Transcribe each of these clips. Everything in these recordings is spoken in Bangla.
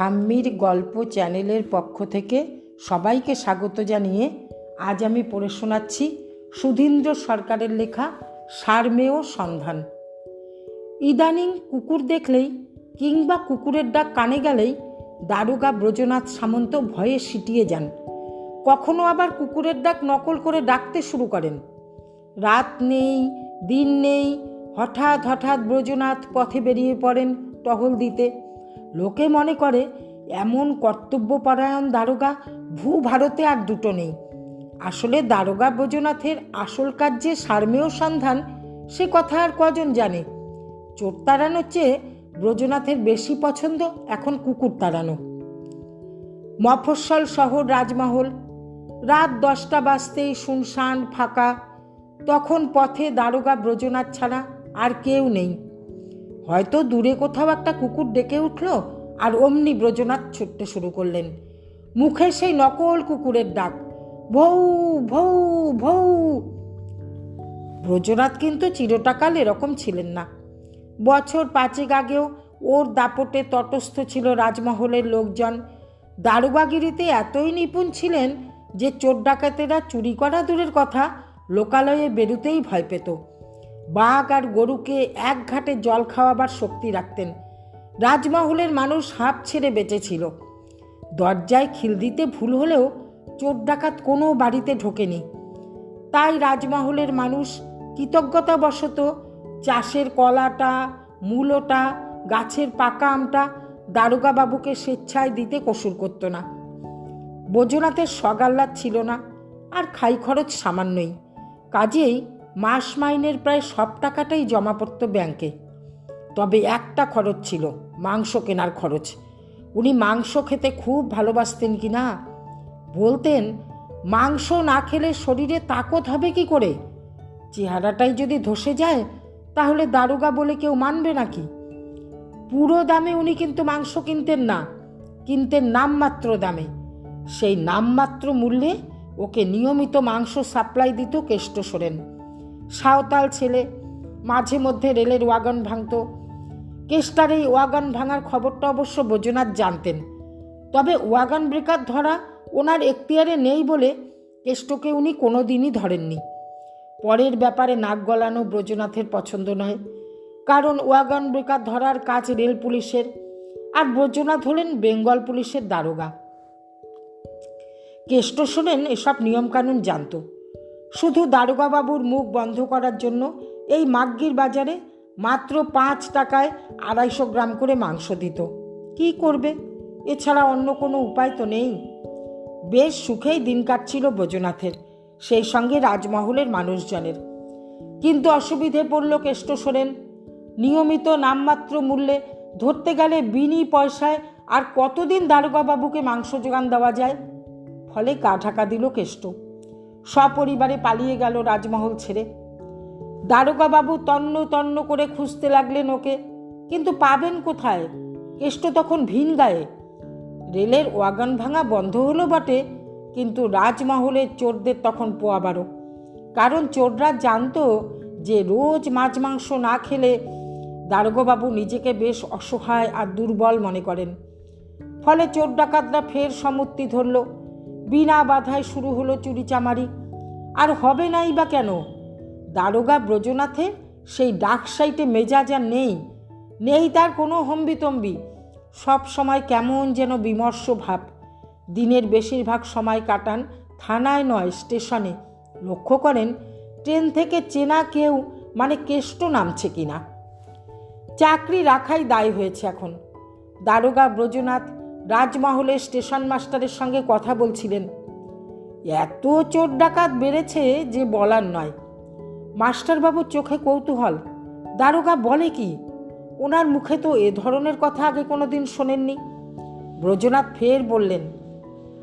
ঠাম্মির গল্প চ্যানেলের পক্ষ থেকে সবাইকে স্বাগত জানিয়ে আজ আমি পড়ে শোনাচ্ছি সুধীন্দ্র সরকারের লেখা সারমেয় সন্ধান। ইদানিং কুকুর দেখলেই কিংবা কুকুরের ডাক কানে গেলেই দারোগা ব্রজনাথ সামন্ত ভয়ে সিটিয়ে যান। কখনো আবার কুকুরের ডাক নকল করে ডাকতে শুরু করেন। রাত নেই, দিন নেই, হঠাৎ হঠাৎ ব্রজনাথ পথে বেরিয়ে পড়েন টহল দিতে। লোকে মনে করে, এমন কর্তব্যপরায়ণ দারোগা ভূ ভারতে আর দুটো নেই। আসলে দারোগা ব্রজনাথের আসল কাজ যে সারমেয় সন্ধান, সে কথা আর কজন জানে? চোর তাড়ানোর চেয়ে ব্রজনাথের বেশি পছন্দ এখন কুকুর তাড়ানো। মফস্বল শহর রাজমহল, রাত দশটা বাজতেই শুনশান ফাঁকা। তখন পথে দারোগা ব্রজনাথ ছাড়া আর কেউ নেই। হয়তো দূরে কোথাও একটা কুকুর ডেকে উঠল আর অমনি ব্রজনাথ ছুটতে শুরু করলেন। মুখে সেই নকল কুকুরের ডাক, ভৌ ভৌ ভৌ! ব্রজনাথ কিন্তু চিরটাকাল এরকম ছিলেন না। বছর পাঁচেক আগেও ওর দাপটে তটস্থ ছিল রাজমহলের লোকজন। দারুবাগিরিতে এতই নিপুণ ছিলেন যে চোর ডাকাতেরা চুরি করা দূরের কথা লোকালয়ে বেরুতেই ভয় পেত। বাঘ আর গরুকে এক ঘাটে জল খাওয়াবার শক্তি রাখতেন। রাজমহলের মানুষ হাঁপ ছেড়ে বেঁচেছিল। দরজায় খিল দিতে ভুল হলেও চোর ডাকাত কোনো বাড়িতে ঢোকেনি। তাই রাজমহলের মানুষ কৃতজ্ঞতাবশত চাষের কলাটা, মূলোটা, গাছের পাকা আমটা দারোগা বাবুকে স্বেচ্ছায় দিতে কসুর করতো না। বৈদ্যনাথের সগাল্লাদ ছিল না, আর খাই খরচ সামান্যই। কাজেই মাস মাইনের প্রায় সব টাকাটাই জমা পড়তো ব্যাংকে। তবে একটা খরচ ছিল, মাংস কেনার খরচ। উনি মাংস খেতে খুব ভালোবাসতেন কি না? বলতেন, মাংস না খেলে শরীরে তাকত হবে কি করে? চেহারাটাই যদি ধসে যায়, তাহলে দারোগা বলে কেউ মানবে নাকি? পুরো দামে উনি কিন্তু মাংস কিনতেন না, কিনতেন নামমাত্র দামে। সেই নামমাত্র মূল্যে ওকে নিয়মিত মাংস সাপ্লাই দিত কেষ্ট সোরেন। সাঁওতাল ছেলে, মাঝে মধ্যে রেলের ওয়াগন ভাঙত। কেষ্টার এই ওয়াগন ভাঙার খবরটা অবশ্য বৈদ্যনাথ জানতেন। তবে ওয়াগন ব্রেকার ধরা ওনার এখতিয়ারে নেই বলে কেষ্টকে উনি কোনো দিনই ধরেননি। পরের ব্যাপারে নাক গলানো ব্রজনাথের পছন্দ নয়। কারণ ওয়াগন ব্রেকার ধরার কাজ রেল পুলিশের, আর ব্রজনাথ হলেন বেঙ্গল পুলিশের দারোগা। কেষ্ট শোনেন এসব নিয়মকানুন জানত। শুধু দারোগাবাবুর মুখ বন্ধ করার জন্য এই মাগ্গির বাজারে মাত্র পাঁচ টাকায় আড়াইশো গ্রাম করে মাংস দিত। কি করবে? এছাড়া অন্য কোনো উপায় তো নেই। বেশ সুখেই দিন কাটছিল বৈদ্যনাথের সেই সঙ্গে রাজমহলের মানুষজনের। কিন্তু অসুবিধে পড়ল কেষ্ট সোরেন। নিয়মিত নামমাত্র মূল্যে ধরতে গেলে বিনি পয়সায় আর কতদিন দারোগাবাবুকে মাংস যোগান দেওয়া যায়? ফলে গা ঢাকা দিল কেষ্ট। সপরিবারে পালিয়ে গেল রাজমহল ছেড়ে। দারোগাবাবু তন্ন তন্ন করে খুঁজতে লাগলেন ওকে, কিন্তু পাবেন কোথায়? কেষ্ট তখন ভিন গায়ে। রেলের ওয়াগন ভাঙা বন্ধ হলো বটে, কিন্তু রাজমহলের চোরদের তখন পোয়াবারও কারণ চোররা জানতো যে রোজ মাছ মাংস না খেলে দারোগাবাবু নিজেকে বেশ অসহায় আর দুর্বল মনে করেন। ফলে চোর ডাকাতরা ফের সমুত্তি ধরল। বিনা বাধায় শুরু হলো চুরিচামারি। আর হবে নাই বা কেন? দারোগা ব্রজনাথে সেই ডাক সাইটে মেজাজ আর নেই। নেই তার কোনো হম্বিতম্বি। সব সময় কেমন যেন বিমর্ষ ভাব। দিনের বেশিরভাগ সময় কাটান থানায় নয়, স্টেশনে। লক্ষ্য করেন, ট্রেন থেকে চেনা কেউ মানে কেষ্ট নামছে কিনা। চাকরি রাখাই দায় হয়েছে এখন। দারোগা ব্রজনাথ রাজমহলের স্টেশন মাস্টারের সঙ্গে কথা বলছিলেন। এত চোর ডাকাত বেড়েছে যে বলার নয়। মাস্টারবাবুর চোখে কৌতূহল। দারোগা বলে কি? ওনার মুখে তো এ ধরনের কথা আগে কোনো দিন শোনেননি। ব্রজনাথ ফের বললেন,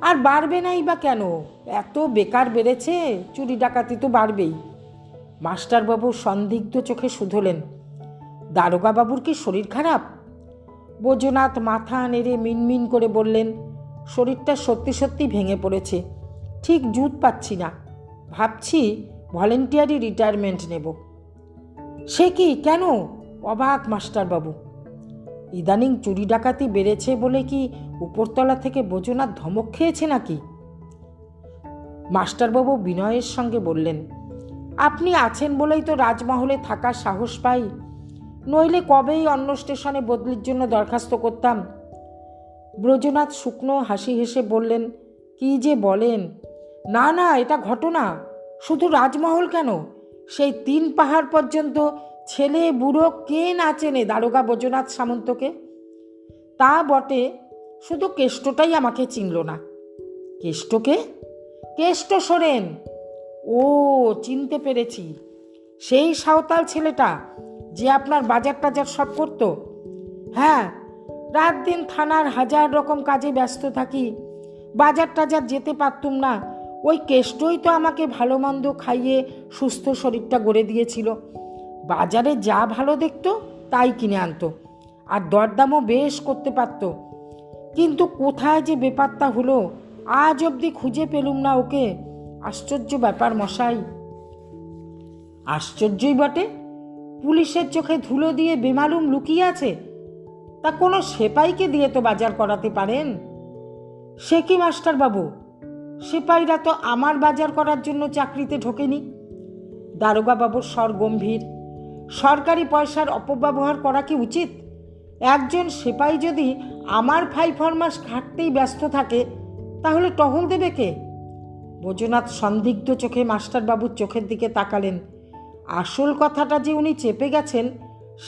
আর বাড়বে নাই বা কেন? এত বেকার বেড়েছে, চুরি ডাকাতি তো বাড়বেই। মাস্টারবাবু সন্দিগ্ধ চোখে শুধলেন, দারোগাবাবুর কি শরীর খারাপ? বৈদ্যনাথ মাথা নেড়ে মিনমিন করে বললেন, শরীরটা সত্যি সত্যি ভেঙে পড়েছে। ঠিক জুত পাচ্ছি না। ভাবছি ভলেন্টিয়ারি রিটায়ারমেন্ট নেব। সে কি, কেন? অবাক মাস্টারবাবু। ইদানিং চুরি ডাকাতি বেড়েছে বলে কি উপরতলা থেকে বোজনার ধমক খেয়েছে নাকি? মাস্টারবাবু বিনয়ের সঙ্গে বললেন, আপনি আছেন বলেই তো রাজমহলে থাকার সাহস পাই। নইলে কবেই অন্য স্টেশনে বদলির জন্য দরখাস্ত করতাম। ব্রজনাথ শুকনো হাসি হেসে বললেন, কি যে বলেন? না না, এটা ঘটনা। শুধু রাজমহল কেন? সেই তিন পাহাড় পর্যন্ত ছেলে, বুড়ো কে না চেনে দারোগা বৈদ্যনাথ সামন্তকে? তা বটে, শুধু কেষ্টটাই আমাকে চিনল না। কেষ্টকে? কেষ্ট সোরেন। ও, চিনতে পেরেছি। সেই সাঁওতাল ছেলেটা যে আপনার বাজার টাজার সব করতো? হ্যাঁ রাত দিন থানার হাজার রকম কাজে ব্যস্ত থাকি, বাজার টাজার যেতে পারতুম না। ওই কেষ্টই তো আমাকে ভালো মন্দ খাইয়ে সুস্থ শরীরটা গড়ে দিয়েছিল। বাজারে যা ভালো দেখতো, তাই কিনে আনতো। আর দরদামও বেশ করতে পারত। কিন্তু কোথায় যে ব্যাপারটা হলো, আজ অবধি খুঁজে পেলুম না ওকে। আশ্চর্য ব্যাপার মশাই। আশ্চর্যই বটে। পুলিশের চোখে ধুলো দিয়ে বেমালুম লুকিয়ে আছে? তা কোনো সেপাইকে দিয়ে তো বাজার করাতে পারেন? সে কি মাস্টার বাবু সেপাইরা তো আমার বাজার করার জন্য চাকরিতে ঢোকেনি। দারোগা বাবুর স্বর গম্ভীর। সরকারি পয়সার অপব্যবহার করা কি উচিত? একজন সেপাই যদি আমার ফাই ফরমাস খাটতেই ব্যস্ত থাকে, তাহলে টহল দেবে কে? বৈদ্যনাথ সন্দিগ্ধ চোখে মাস্টারবাবুর চোখের দিকে তাকালেন। আসল কথাটা যে উনি চেপে গেছেন,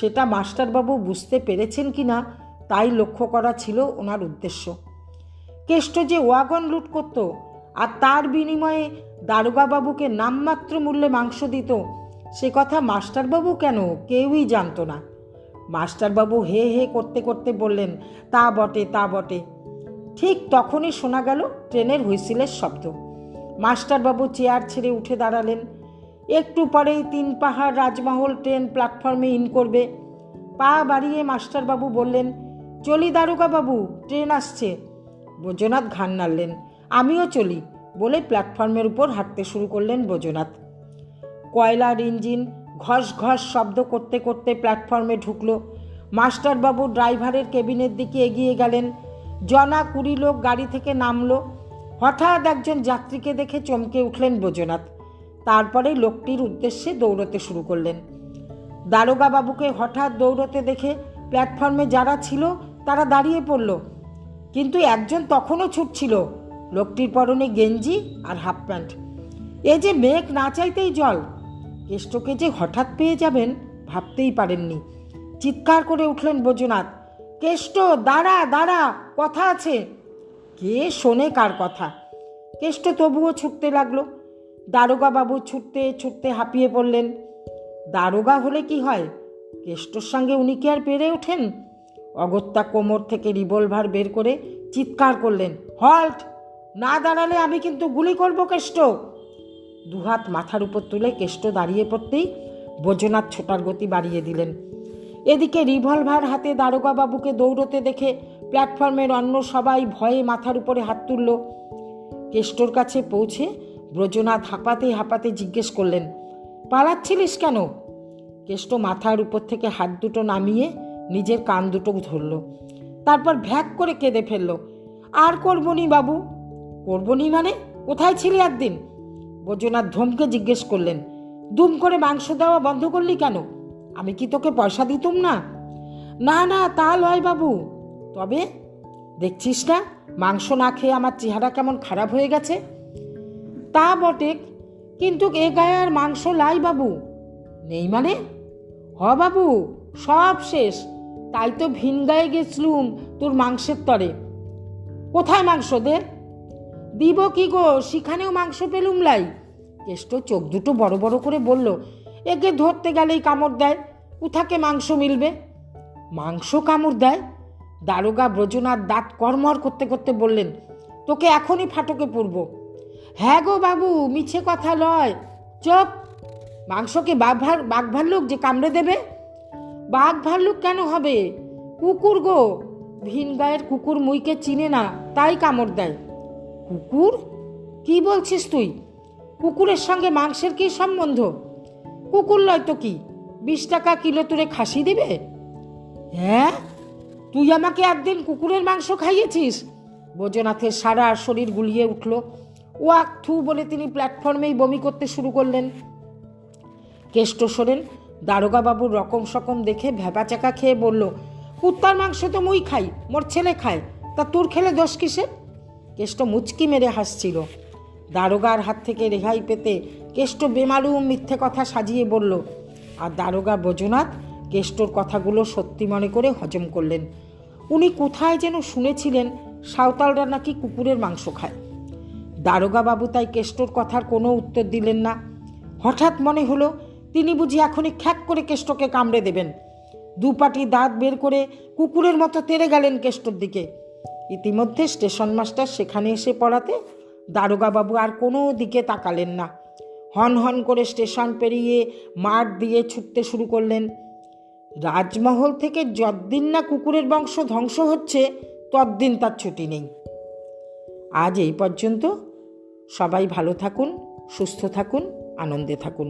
সেটা মাস্টারবাবু বুঝতে পেরেছেন কি না, তাই লক্ষ্য করা ছিল ওনার উদ্দেশ্য। কেষ্ট যে ওয়াগন লুট করত আর তার বিনিময়ে দারোগাবাবুকে নামমাত্র মূল্যে মাংস দিত, সে কথা মাস্টারবাবু কেন কেউই জানতো না। মাস্টারবাবু হে হে করতে করতে বললেন, তা বটে তা বটে। ঠিক তখনই শোনা গেল ট্রেনের হুইসিলের শব্দ। মাস্টারবাবু চেয়ার ছেড়ে উঠে দাঁড়ালেন। একটু পরেই তিন পাহাড় রাজমহল ট্রেন প্ল্যাটফর্মে ইন করবে। পা বাড়িয়ে মাস্টারবাবু বললেন, চলি বাবু, ট্রেন আসছে। বৈদ্যনাথ ঘান নাড়লেন, আমিও চলি। বলে প্ল্যাটফর্মের উপর হাঁটতে শুরু করলেন বৈদ্যনাথ কয়লার ইঞ্জিন ঘস ঘস শব্দ করতে করতে প্ল্যাটফর্মে ঢুকলো। মাস্টারবাবু ড্রাইভারের কেবিনের দিকে এগিয়ে গেলেন। জনা কুড়ি লোক গাড়ি থেকে নামলো। হঠাৎ একজন যাত্রীকে দেখে চমকে উঠলেন বৈদ্যনাথ তারপরে লোকটির উদ্দেশ্যে দৌড়তে শুরু করলেন। দারোগা বাবুকে হঠাৎ দৌড়তে দেখে প্ল্যাটফর্মে যারা ছিল, তারা দাঁড়িয়ে পড়ল। কিন্তু একজন তখনও ছুটছিল লোকটির পরনে গেঞ্জি আর হাফ প্যান্ট। এ যে মেঘ না চাইতেই জল। কেষ্টকে যে হঠাৎ পেয়ে যাবেন ভাবতেই পারেননি। চিৎকার করে উঠলেন বৈদ্যনাথ কেষ্ট, দাঁড়া দাঁড়া, কথা আছে। কে শোনে কার কথা? কেষ্ট তবুও ছুটতে লাগল। দারোগা বাবু ছুটতে ছুটতে হাঁপিয়ে পড়লেন। দারোগা হলে কি হয়? কেষ্টর সঙ্গে উনি কি আর পেরে ওঠেন? অগত্যা কোমর থেকে রিভলভার বের করে চিৎকার করলেন, হল্ট! না দাঁড়ালে আমি কিন্তু গুলি করব কেষ্ট! দুহাত মাথার উপর তুলে কেষ্ট দাঁড়িয়ে পড়তেই বৈদ্যনাথ ছোটার গতি বাড়িয়ে দিলেন। এদিকে রিভলভার হাতে দারোগা বাবুকে দৌড়তে দেখে প্ল্যাটফর্মের অন্য সবাই ভয়ে মাথার উপরে হাত তুলল। কেষ্টর কাছে পৌঁছে ব্রজনাথ হাঁপাতে হাঁপাতে জিজ্ঞেস করলেন, পালাচ্ছিলিস কেন? কেষ্ট মাথার উপর থেকে হাত দুটো নামিয়ে নিজের কান দুটো ধরল, তারপর ভ্যাক করে কেঁদে ফেলল, আর করবনি বাবু? করবনি মানে? কোথায় ছিলি একদিন? বৈদ্যনাথ ধমকে জিজ্ঞেস করলেন দুম করে মাংস দেওয়া বন্ধ করলি কেন? আমি কি তোকে পয়সা দিতুম না? না না, তা লয় বাবু। তবে, দেখছিস না, মাংস না খেয়ে আমার চেহারা কেমন খারাপ হয়ে গেছে? তা বটে, কিন্তু এ গায়ে আর মাংস লাই বাবু। নেই মানে? হ বাবু, সব শেষ। তাই তো ভিন গায়ে গেছলুম তোর মাংসের তরে। কোথায় মাংস দে? দিব কি গো, সেখানেও মাংস পেলুম লাই। কেষ্ট চোখ দুটো বড় বড় করে বলল, একে ধরতে গেলেই কামড় দেয়। কোথাকে মাংস মিলবে? মাংস কামড় দেয়? দারোগা ব্রজনাথ দাঁত কর্মর করতে করতে বললেন, তোকে এখনই ফাটকে পড়ব হ্যাঁ গো বাবু, মিছে কথা লয়। চপ, মাংসকে বাঘ বাঘ ভাল্লুক যে কামড়ে দেবে? বাঘ ভাল্লুক কেন হবে? কুকুর গো, ভিন গায়ের কুকুর মুইকে চিনে না, তাই কামড় দেয়। কুকুর? কি বলছিস তুই? কুকুরের সঙ্গে মাংসের কি সম্বন্ধ? কুকুর লয় তো কি? বিশ টাকা কিলো তুলে খাসি দেবে? হ্যাঁ? তুই আমাকে একদিন কুকুরের মাংস খাইয়েছিস? বৈজনাথের সারা শরীর গুলিয়ে উঠল। ও আক থু বলে তিনি প্ল্যাটফর্মেই বমি করতে শুরু করলেন। কেষ্ট সোরেন দারোগাবাবুর রকম সকম দেখে ভ্যাপাচাকা খেয়ে বলল, কুত্তার মাংস তো মুই খাই, মোর ছেলে খায়, তা তোর খেলে দোষ কিসের কেষ্ট মুচকি মেরে হাসছিল। দারোগার হাত থেকে রেহাই পেতে কেষ্ট বেমালুম মিথ্যে কথা সাজিয়ে বলল, আর দারোগা বৈজনাথ কেষ্টর কথাগুলো সত্যি মনে করে হজম করলেন। উনি কোথায় যেন শুনেছিলেন, সাঁওতালরা নাকি কুকুরের মাংস খায়। দারোগাবাবু তাই কেষ্টর কথার কোনো উত্তর দিলেন না। হঠাৎ মনে হলো, তিনি বুঝি এখনই খ্যাক করে কেষ্টকে কামড়ে দেবেন। দুপাটি দাঁত বের করে কুকুরের মতো তেড়ে গেলেন কেষ্টর দিকে। ইতিমধ্যে স্টেশন মাস্টার সেখানে এসে পড়াতে দারোগাবাবু আর কোনো দিকে তাকালেন না। হন হন করে স্টেশন পেরিয়ে মাঠ দিয়ে ছুটতে শুরু করলেন। রাজমহল থেকে যতদিন না কুকুরের বংশ ধ্বংস হচ্ছে, ততদিন তার ছুটি নেই। আজ এই পর্যন্ত সবাই ভালো থাকুন সুস্থ থাকুন আনন্দে থাকুন।